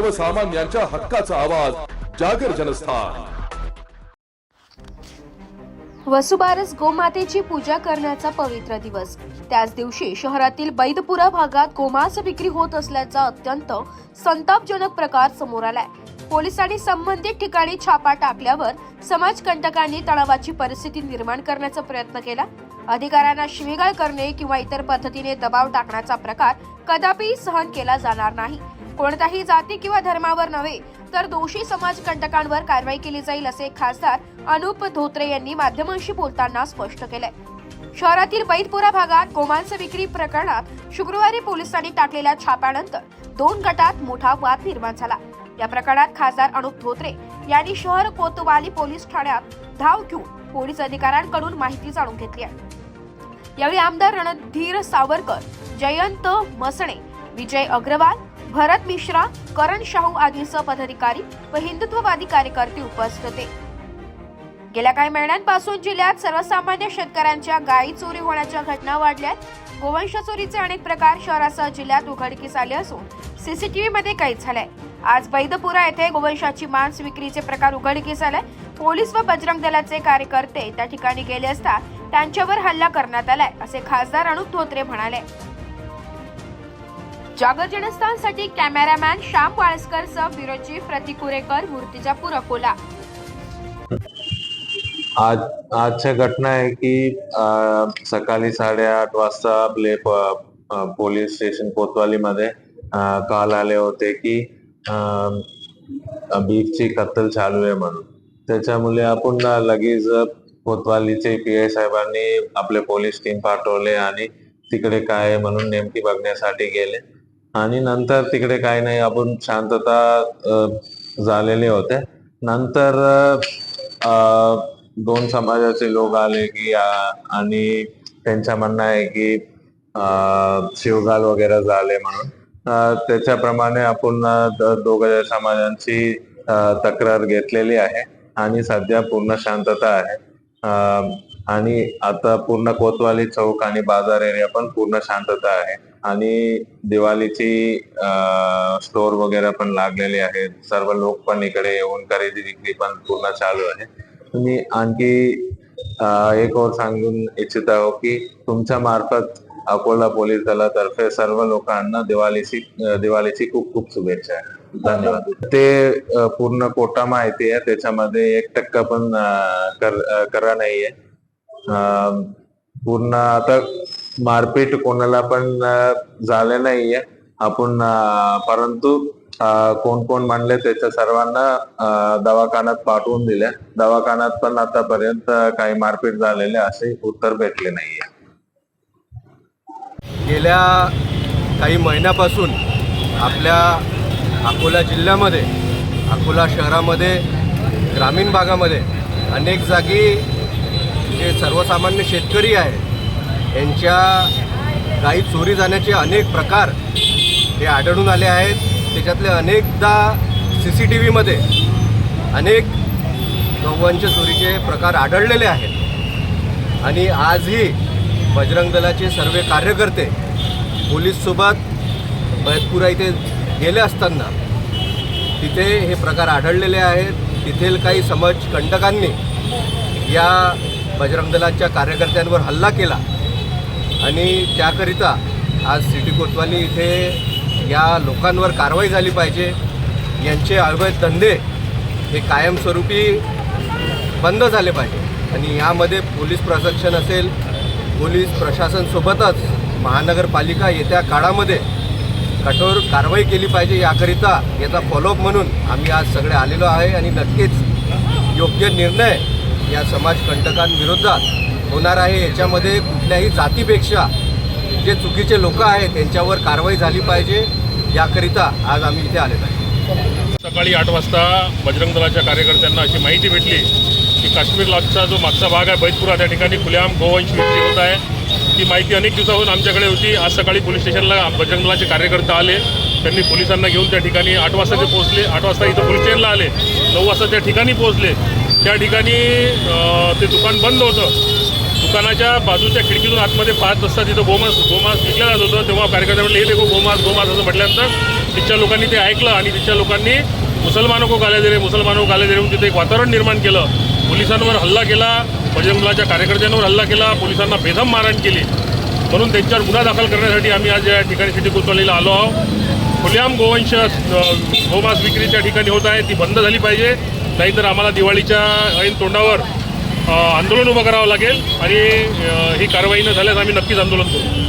सर्वसामान्यांच्या हक्काचा आवाज जागर जनस्थान. वसुबारस गोमातेची पूजा करण्याचा पवित्र दिवस. त्याच दिवशी शहरातील बैदपुरा भागात गोमांस विक्री होत असल्याचा अत्यंत संतापजनक प्रकार समोर आलाय. पोलिसांनी संबंधित ठिकाणी छापा टाकल्यावर समाजकंटकांनी तणावाची परिस्थिती निर्माण करण्याचा प्रयत्न केला. अधिकाऱ्यांना शिवीगाळ करणे किंवा इतर पद्धतीने दबाव टाकण्याचा प्रकार कदापि सहन केला जाणार नाही. कोणत्याही जाती किंवा धर्मावर नव्हे तर दोषी समाजकंटकांवर कारवाई केली जाईल असे खासदार अनुप धोत्रे यांनी माध्यमांशी बोलताना स्पष्ट केलंय. शहरातील बैतपुरा भागात गोमांस विक्री प्रकरणात शुक्रवारी पोलिसांनी टाकलेल्या छाप्यानंतर दोन गटात मोठा वाद निर्माण झाला. या प्रकरणात खासदार अनुप धोत्रे यांनी शहर कोतवाली पोलीस ठाण्यात धाव घेऊन पोलीस अधिकाऱ्यांकडून माहिती जाणून घेतली आहे. यावेळी आमदार रणधीर सावरकर जयंत मसणे विजय अग्रवाल भरत मिश्रा करण शाहू आदींसह पदाधिकारी व हिंदुत्ववादी कार्यकर्ते उपस्थित होते. गेल्या काही महिन्यांपासून जिल्ह्यात सर्वसामान्य शेतकऱ्यांच्या गायी चोरी होण्याच्या घटना वाढल्या आहेत गोवंश चोरीचे अनेक प्रकार शहरासह जिल्ह्यात उघडकीस आले असून सीसीटीव्ही मध्ये कैद झालाय. आज बैदपुरा येथे गोवंशाची मांस विक्रीचे प्रकार उघडकीस आलाय पोलीस व बजरंग दलाचे कार्यकर्ते त्या ठिकाणी गेले असता त्यांच्यावर हल्ला करण्यात आलाय असे खासदार अनुप धोत्रे म्हणाले. जागर जनस्थानसाठी कॅमेरामॅन श्याम वाळसकर सह ब्युरो चीफ प्रतीक कुरेकर मूर्तिजापूर अकोला आज आजच्या घटना आहे की अ, सकाळी साडेआठ वाजता आपले प- पोलीस स्टेशन कोतवालीमध्ये मध्ये कॉल आले होते की अ, बीफची कत्तल चालू आहे म्हणून. त्याच्यामुळे आपण लगेच कोतवालीचे पी आय साहेबांनी आपले पोलीस टीम पाठवले आणि तिकडे काय आहे म्हणून नेमकी बघण्यासाठी गेले. आणि नंतर तिकडे काही नाही आपण शांतता झालेले होते. नंतर दोन समाजाचे लोक आले की आणि त्यांचं म्हणणं आहे की अ, शिवगाल वगैरे झाले म्हणून. त्याच्याप्रमाणे आपण दोघ दोघं समाजांची तक्रार घेतलेली आहे. आणि सध्या पूर्ण शांतता आहे. आणि आता पूर्ण कोतवाली चौक आणि बाजार एरिया पण पूर्ण शांतता आहे. आणि दिवाळीची स्टोर वगैरे पण लागलेली आहे. सर्व लोक पण इकडे येऊन खरेदी विक्री पण पूर्ण चालू आहे. तुम्ही आणखी एक और सांगून इच्छित आहो की तुमच्या मार्फत अकोला पोलीस दलातर्फे सर्व लोकांना दिवाळीची दिवाळीची खूप खूप शुभेच्छा. आहे धन्यवाद. ते पूर्ण कोटा माहिती आहे. त्याच्यामध्ये एक टक्का पण कर करा नाहीये. पूर्ण आता मारपीट कोणाला पण झाले नाहीये. आपण परंतु कोण कोण म्हणले त्याच्या सर्वांना दवाखान्यात पाठवून दिले दवाखान्यात पण आतापर्यंत काही मारपीट झालेले असे उत्तर भेटले नाहीये. गेल्या काही महिन्यापासून आपल्या अकोला जिल्ह्यामध्ये अकोला शहरामध्ये ग्रामीण भागामध्ये अनेक जागी जे सर्वसामान्य शेतकरी आहेत यांच्या गाई चोरी जाण्याचे अनेक प्रकार हे आढळून आले आहेत. त्याच्यातले अनेकदा सी सी टी व्हीमध्ये अनेक गव्वांच्या चोरीचे प्रकार आढळलेले आहेत. आणि आजही बजरंग दलाचे सर्व कार्यकर्ते पोलीससोबत बैतपुरा इथे गेले असताना तिथे हे प्रकार आढळलेले आहेत. तिथेल काही समाज कंटकांनी या बजरंग दलाच्या कार्यकर्त्यांवर हल्ला केला. आणि त्याकरिता आज सिटी कोतवाली इथे या लोकांवर कारवाई झाली पाहिजे. यांचे अवैध धंदे हे कायमस्वरूपी बंद झाले पाहिजे. आणि यामध्ये पोलीस प्रशासन असेल पोलीस प्रशासनसोबतच महानगरपालिका येत्या काळामध्ये कठोर कारवाई केली पाहिजे. याकरिता याचा फॉलोअप म्हणून आम्ही आज सगळे आलेलो आहे आणि नक्कीच योग्य निर्णय या समाजकंटकांविरोधात होणार आहे. याच्यामध्ये कुठल्याही जातीपेक्षा जे चुकीचे लोक आहेत त्यांच्यावर कारवाई झाली पाहिजे. याकरिता आज आम्ही इथे आलेलो आहे. सकाळी आठ वाजता बजरंग दलाच्या कार्यकर्त्यांना अशी माहिती भेटली की काश्मीर लॉजचा जो मागचा भाग आहे बैतपुरा त्या ठिकाणी खुलेआम गोवंश विक्री होत आहे. ती माहिती अनेक दिवसाहून आमच्याकडे होती. आज सकाळी पोलीस स्टेशनला बजरंग दलाचे कार्यकर्ते आले. त्यांनी पोलिसांना घेऊन त्या ठिकाणी आठ वाजता ते पोहोचले. आठ वाजता इथं पोलीस स्टेशनला आले. नऊ वाजता त्या ठिकाणी पोहोचले. त्या ठिकाणी ते दुकान बंद होतं. दुकानाच्या बाजूच्या खिडकीतून आतमध्ये पाच असता तिथं गोमास गोमास विकला जात होतं. तेव्हा कार्यकर्ते म्हटले हे देखो गोमास गोमास असं म्हटल्यानंतर तिथच्या लोकांनी ते ऐकलं आणि तिथच्या लोकांनी मुसलमानो को गाले दिले. मुसलमानो को गाले म्हणून तिथे एक वातावरण निर्माण केलं. पोलिसांवर हल्ला केला बजरंग दलाच्या कार्यकर्त्यांवर हल्ला केला पोलिसांना बेदम मारहाण केली. म्हणून त्यांच्यावर गुन्हा दाखल करण्यासाठी आम्ही आज या ठिकाणी सिटी कोतवालीला आलो आहोत. खुलेआम गोवंश गोमास गोमांस विक्रीच्या ठिकाणी होत आहे. ती बंद झाली पाहिजे. नाहीतर आम्हाला दिवाळीच्या ऐन तोंडावर आंदोलन उभं करावं लागेल आणि ही कारवाई न झाल्यास आम्ही नक्कीच आंदोलन करू.